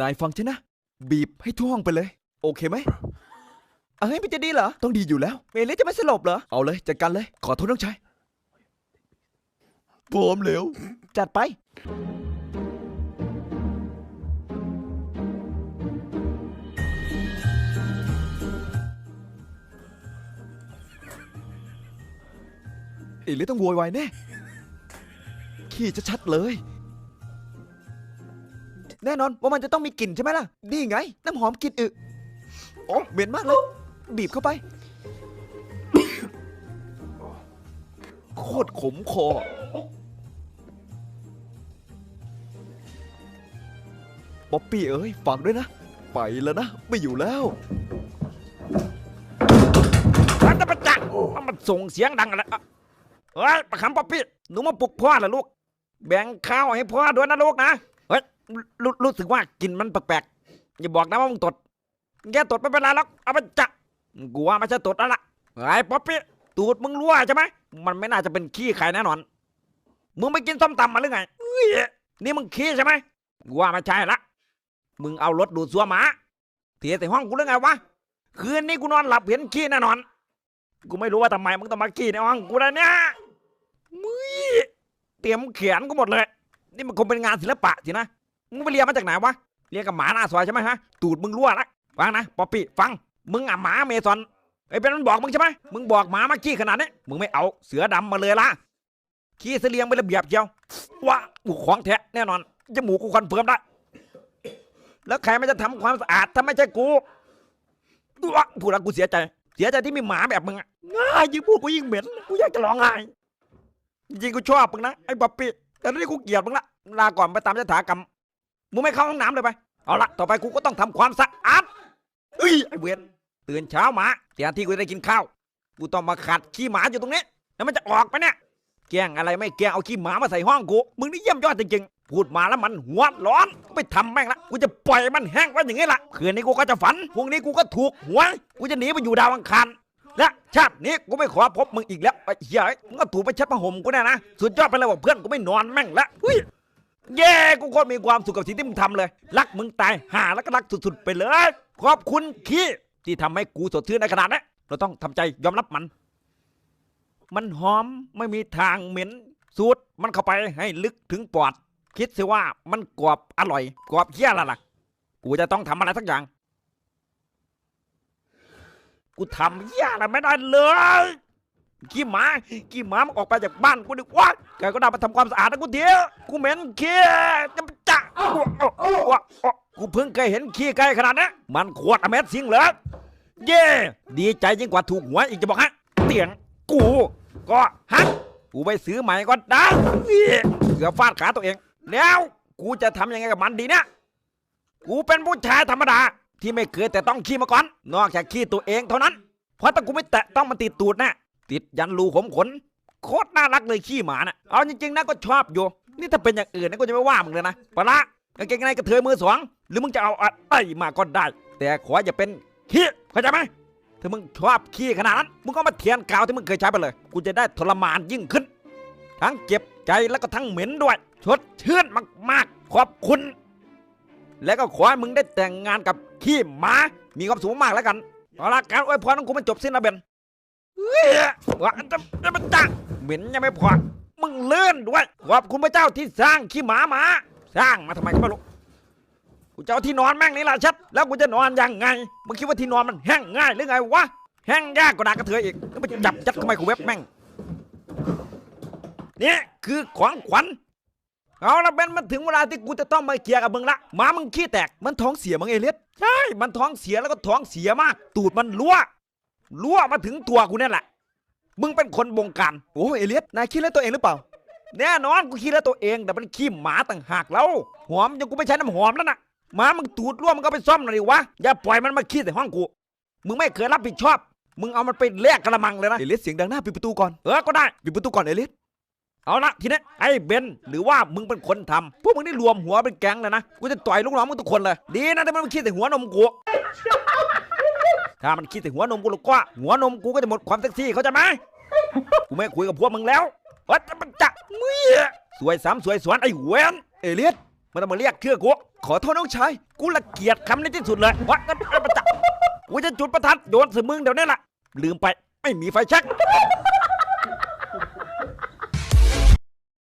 นายฟังฉันนะ บีบให้ทั่วห้องไปเลย โอเคไหมเอ้ยมันจะดีเหรอ ต้องดีอยู่แล้ว เมลิจะไม่สลบเหรอ เอาเลยจัดการเลย ขอโทษน้องชายพร้อมแล้ว จัดไปเอลิต้องโวยวายแน่ ขี้จะชัดเลย แน่นอนว่ามันจะต้องมีกลิ่นใช่ไหมล่ะ นี่ไง น้ำหอมกลิ่นอึโอ้เหม็นมากเลย บีบเข้าไป โคตรขมคอ ป๊อปปี้เอ้ย ฟังด้วยนะ ไปแล้วนะ ไม่อยู่แล้วรัฐประจักษ์มันส่งเสียงดังอะไรอะเฮ้ยประคำป๊อปปี้ หนูมาปลุกพ่อเหรอลูก แบ่งข้าวให้พ่อด้วยนะลูกนะ รรู้รู้สึกว่ากลิ่นมันแปลกๆอย่าบอกนะว่ามึงตดแกตดไม่เป็นไรหรอกเอาไปจักกูว่าไม่ใช่ตดแล้วล่ะเฮ้ป๊อปปี้ตูดมึงรั่วใช่ไหมมันไม่น่าจะเป็นขี้ใครแน่นอนมึงไปกินส้มตำมาหรือไงนี่มึงขี้ใช่ไหมกูว่าไม่ใช่ละมึงเอารถดูดซัวหมาเถียใส่ห้องกูหรือไงวะคืนนี้กูนอนหลับเห็นขี้แน่นอน กูไม่รู้ว่าทำไมมึงต้องมาขี้ในห้องกูนะเนี่ยมึยเตรียมเขียนกูหมดเลย นี่มันคงเป็นงานศิลปะสินะ มึงไปเรียนมาจากไหนวะเรียนกับหมาหน้าซอยใช่ไหมฮะ ตูดมึงรั่วละฟังนะป๊อปปี้ฟัง มึงอะหมาเมซอนไอ้เป็นมันบอกมึงใช่ไหมมึงบอกหมามาขี้ขนาดนี้มึงไม่เอาเสือดำมาเลยล่ะขี้เสลียงไประเบียบเจียวว้ากูของแท้แน่นอนจมูกกูคอนเฟิร์มได้แล้วใครมันจะทำความสะอาดถ้าไม่ใช่กูว้าพูดแล้วกูเสียใจ เสียใจที่มีหมาแบบมึงอะง่ายยิ่งพูดกูยิ่งเหม็นกูอยากจะร้องไห้จริงกูชอบมึงนะไอ้บ๊อบปี้แต่ตอนนี้กูเกลียดมึงละลาก่อนไปตามยถากรรม มึงไม่เข้าห้องน้ำเลยไป เอาละต่อไปกูก็ต้องทำความสะอาดเอ้ยไอ้เวรตื่นเช้ามาแทนที่กูจะได้กินข้าว กูต้องมาขัดขี้หมาอยู่ตรงนี้ แล้วมันจะออกไปเนี่ยแกล้งอะไรไม่แกล้งเอาขี้หมามาใส่ห้องกู มึงนี่เยี่ยมยอดจริงๆ พูดมาแล้วมันหัวร้อนกูไม่ทำแม่งละ กูจะปล่อยมันแห้งไว้อย่างนี้ละคืนนี้กูก็จะฝัน พรุ่งนี้กูก็ถูกหวย กูจะหนีไปอยู่ดาวอังคาร และชาตินี้กูไม่ขอพบมึงอีกแล้วไอ้เหี้ยมึงก็ถูกไปช็ดผ้าห่มกูแน่นะ สุดยอดไปเลยว่าเพื่อนกูไม่นอนแม่งละเฮ้ย เย้กูโคตรมีความสุขกับสิ่งที่มึงทำเลย รักมึงตายหาแล้วก็รักสุดๆไปเลย ขอบคุณขี้ที่ทำให้กูสดชื่นในขนาดนี้เราต้องทำใจยอมรับมัน มันหอมไม่มีทางเหม็นสูดมันเข้าไปให้ลึกถึงปอด คิดสิว่ามันกรอบอร่อย กรอบเฮี้ยละล่ะกูจะต้องทำอะไรสักอย่าง กูทำเฮี้ยอะไรไม่ได้เลย ขี้หมาขี้หมามันออกไปจากบ้านกูดิว่าแกก็ได้มาทำความสะอาดนะกูเดียวกูเหม็นขี้จะจะกูเพิ่งเคยเห็นขี้ไก่ขนาดนี้มันขวดอเมซซิงเหรอเย่ดีใจยิ่งกว่าถูกหวยอีกจะบอกฮะเตียงกู ก็ฮะกูไปซื้อใหม่ก็ได้เกือบฟาดขาตัวเอง แล้วกูจะทำยังไงกับมันดีเนี่ยกูเป็นผู้ชายธรรมดา ที่ไม่เคยแต่ต้องขี้มาก่อน นอกจากขี้ตัวเองเท่านั้น เพราะถ้ากูไม่แตะต้องมันติดตูดแน่ ติดยันรูขมขนโคตรน่ารักเลยขี้หมาน่ะเอาจริงๆนะก็ชอบอยู่ นี่ถ้าเป็นอย่างอื่นนะก็จะไม่ว่ามึงเลยนะปะละกางเกงในกระเทยมือสองหรือมึงจะเอาอะไรมาก็ได้ แต่ขออย่าเป็นขี้เข้าใจไหมถ้ามึงชอบขี้ขนาดนั้นมึงก็มาเทียนกาวที่มึงเคยใช้ไปเลย กูจะได้ทรมานยิ่งขึ้น ทั้งเจ็บใจแล้วก็ทั้งเหม็นด้วยชดชื่นมากๆ ขอบคุณ แล้วก็ขอให้มึงได้แต่งงานกับขี้หมา มีความสุขมากแล้วกันเอาละการอวยพรของกูมันจบสิ้นแล้วเบน ว่าจะจะมันจะเหม็นยังไม่พอ มึงเลื่อนด้วย ขอบคุณพระเจ้าที่สร้างขี้หมาหมา สร้างมาทำไมก็ไม่รู้กูจะเอาที่นอนแม่งนี่แหละชัด แล้วกูจะนอนยังไง มึงคิดว่าที่นอนมันแห้งง่ายหรือไงวะ แห้งยากกว่าดากระเทยอีก แล้วไปจับยัดเข้าไปกูเว็บแม่ง เนี่ยคือของขวัญ เอาละเบนมันถึงเวลาที่กูจะต้องมาเคลียร์กับมึงละ หมามึงขี้แตก มันท้องเสียมั้งเอเลียสใช่ มันท้องเสียแล้วก็ท้องเสียมาก ตูดมันรั่ว รั่วมาถึงตัวกูเนี่ยแหละ มึงเป็นคนบงการโอ้เอเลียสนายคิดแล้วตัวเองหรือเปล่า แน่นอนกูคิดแล้วตัวเองแต่มันขี้หมาต่างหากแล้ว หอมยังกูไม่ใช้น้ำหอมแล้วนะหมามึงตูดรั่วมึงก็ไปซ่อมหน่อยดิวะ อย่าปล่อยมันมาขี้ใส่ห้องกู มึงไม่เคยรับผิดชอบ มึงเอามันไปแลกกระมังเลยนะ เอเลียสเสียงดังหน้าปิดประตูก่อน เออ ก็ได้ ปิดประตูก่อนเอเลียสเอาละทีนี้ไอ้เบนหรือว่ามึงเป็นคนทำพวกมึงนี่รวมหัวเป็นแก๊งเลยนะ กูจะต่อยลูกน้องมึงทุกคนเลย ดีนะที่มันไม่คิดแต่หัวนมกู ถ้ามันคิดแต่หัวนมกูหรอกว่าหัวนมกูก็จะหมดความเซ็กซี่เขาใจไหมกูไม่คุยกับพวกมึงแล้วว่าจะมันจะมึยสวยสามสวยสวนไอ้เวนเอเลียดมันต้องมาเรียกเชื่อกูขอโทษน้องชายกูละเกียดคำนี้ที่สุดเลยวัดมันจะจักษ์กูจะจุดประทัดโยนใส่มึงเดี๋ยวนี้แหละลืมไปไม่มีไฟแช็ก